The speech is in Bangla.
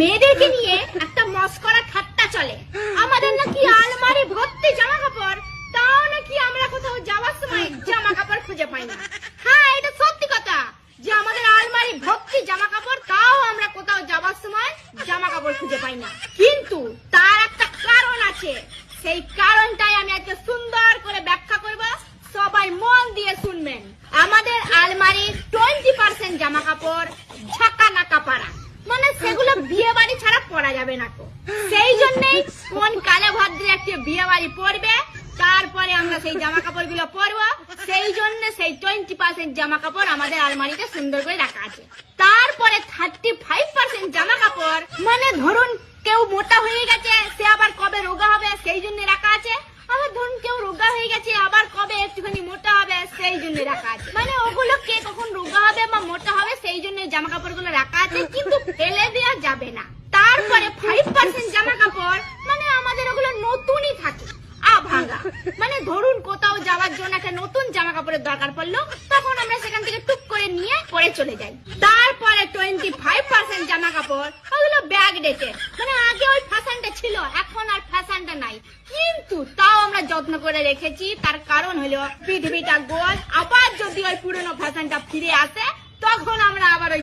মেয়েদেরকে নিয়ে একটা মস্করা ঠাট্টা চলে। আমাদের নাকি আলমারি ভর্তি জামা কাপড় তাও নাকি আমরা কোথাও যাওয়ার সময় জামা কাপড় খুঁজে পাই না হ্যাঁ এটা সত্যি কথা যে আমাদের আলমারি ভর্তি জামা কাপড় তাও আমরা কোথাও যাওয়ার সময় জামা কাপড় খুঁজে পাই না কিন্তু তার একটা কারণ আছে। সেই কারণটাই আমি আজকে সুন্দর করে ব্যাখ্যা করব। সবাই মন দিয়ে শুনবেন। আমাদের আলমারির টোয়েন্টি পার্সেন্ট জামা কাপড় ঝাঁকা নাকা পাড়া মানে সেগুলো বিয়ে পরা যাবে না সেই জন্যই কোন কালে ভদ্রে একটি বিয়ে বাড়ি পড়বে তারপরে আমরা সেই জামা কাপড়গুলো পরবো। সেই জন্য সেই টোয়েন্টি পার্সেন্ট জামা কাপড় আমাদের আলমারিতে সুন্দর করে রাখা আছে। তারপরে থার্টি ফাইভ পার্সেন্ট জামা কাপড় মানে ধরুন কেউ মোটা হয়ে গেছে, সে আবার কবে রোগা হবে, সেই জন্য রাখা আছে। আবার ধরুন কেউ রোগা হয়ে গেছে, আবার কবে একটুখানি মোটা হবে, সেই জন্য রাখা আছে। মানে ওগুলো কে কখন রোগা হবে বা মোটা হবে, সেই জন্য জামা কাপড়গুলো রাখা আছে, কিন্তু ফেলে দেওয়া যাবে না। তারপরে ফাইভ পার্সেন্ট জামা কাপড় মানে আমাদের ওগুলো নতুনই থাকে মানে ধরুন কোথাও যাওয়ার জন্য একটা নতুন জামা কাপড়ের দরকার পড়ল, তখন আমরা সেখান থেকে টুক করে নিয়ে পরে চলে যাই। তারপরে টোয়েন্টি ফাইভ পার্সেন্ট জামা কাপড় ওগুলো ব্যাগ ডেটে মানে আগে ওই ফ্যাশনটা ছিল, এখন আর ফ্যাশনটা নাই। কিন্তু তাও আমরা যত্ন করে রেখেছি, তার কারণ হলো পৃথিবীটা গোল। আবার যদি ওই পুরনো ফ্যাশনটা ফিরে আসে, তখন আমরা আবার ওই